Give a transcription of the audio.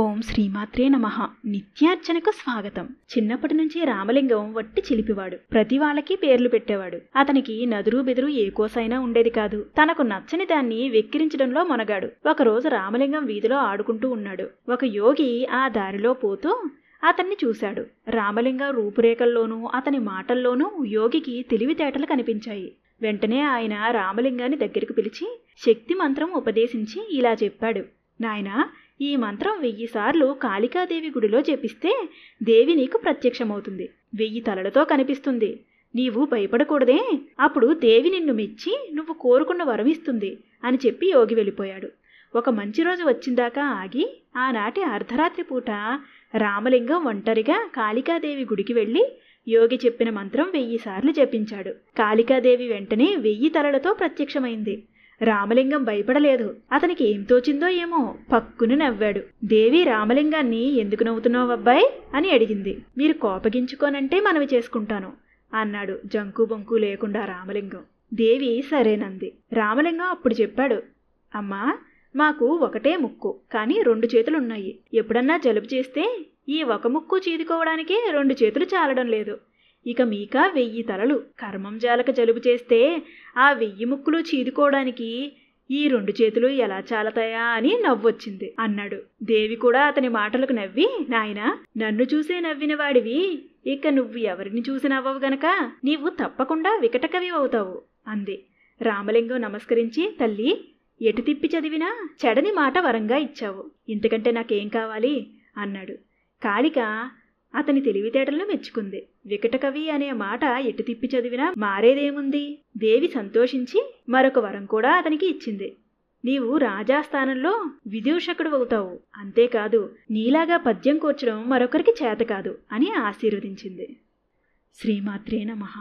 ఓం శ్రీమాత్రే నమ. నిత్యార్చనకు స్వాగతం. చిన్నప్పటి నుంచి రామలింగం వట్టి చిలిపివాడు. ప్రతి వాళ్ళకి పేర్లు పెట్టేవాడు. అతనికి నదురు బెదురు ఏ కోసైనా ఉండేది కాదు. తనకు నచ్చని దాన్ని వెక్కిరించడంలో మొనగాడు. ఒకరోజు రామలింగం వీధిలో ఆడుకుంటూ ఉన్నాడు. ఒక యోగి ఆ దారిలో పోతూ అతన్ని చూశాడు. రామలింగ రూపురేఖల్లోనూ అతని మాటల్లోనూ యోగికి తెలివితేటలు కనిపించాయి. వెంటనే ఆయన రామలింగాన్ని దగ్గరికి పిలిచి శక్తి మంత్రం ఉపదేశించి ఇలా చెప్పాడు. నాయనా ఈ మంత్రం వెయ్యి సార్లు కాళికాదేవి గుడిలో జపిస్తే దేవి నీకు ప్రత్యక్షమవుతుంది. వెయ్యి తలలతో కనిపిస్తుంది. నీవు భయపడకూడదే. అప్పుడు దేవి నిన్ను మెచ్చి నువ్వు కోరుకున్న వరం ఇస్తుంది అని చెప్పి యోగి వెళ్ళిపోయాడు. ఒక మంచి రోజు వచ్చిందాకా ఆగి ఆనాటి అర్ధరాత్రి పూట రామలింగం ఒంటరిగా కాళికాదేవి గుడికి వెళ్ళి యోగి చెప్పిన మంత్రం వెయ్యి సార్లు జపించాడు. కాళికాదేవి వెంటనే వెయ్యి తలలతో ప్రత్యక్షమైంది. రామలింగం భయపడలేదు. అతనికి ఏం తోచిందో ఏమో పక్కును నవ్వాడు. దేవి రామలింగాన్ని ఎందుకు నవ్వుతున్నావు అబ్బాయి? అని అడిగింది. మీరు కోపగించుకోనంటే మనవి చేసుకుంటాను అన్నాడు జంకు బొంకు లేకుండా రామలింగం. దేవి సరేనంది. రామలింగం అప్పుడు చెప్పాడు అమ్మా మాకు ఒకటే ముక్కు కానీ రెండు చేతులున్నాయి. ఎప్పుడన్నా జలుబు చేస్తే ఈ ఒక ముక్కు చీదుకోవడానికి రెండు చేతులు చాలడం లేదు. ఇక మీక వెయ్యి తలలు కర్మం జాలక జలుబు చేస్తే ఆ వెయ్యి ముక్కులు చీదుకోవడానికి ఈ రెండు చేతులు ఎలా చాలతాయా అని నవ్వొచ్చింది. అన్నాడు. దేవి కూడా అతని మాటలకు నవ్వి నాయనా నన్ను చూసే నవ్విన వాడివి. ఇక నువ్వు ఎవరిని చూసి నవ్వవు గనక నీవు తప్పకుండా వికటకవి అవుతావు అంది. రామలింగం నమస్కరించి తల్లి ఎటు తిప్పి చదివినా చెడని మాట వరంగా ఇచ్చావు. ఇంతకంటే నాకేం కావాలి? అన్నాడు. కాళిక అతని తెలివితేటలను మెచ్చుకుంది. వికటకవి అనే మాట ఎటు తిప్పి చదివినా మారేదేముంది? దేవి సంతోషించి మరొక వరం కూడా అతనికి ఇచ్చింది. నీవు రాజాస్థానంలో విదూషకుడు అవుతావు. అంతేకాదు నీలాగా పద్యం కూర్చడం మరొకరికి చేత కాదు అని ఆశీర్వదించింది. శ్రీమాత్రే నమః.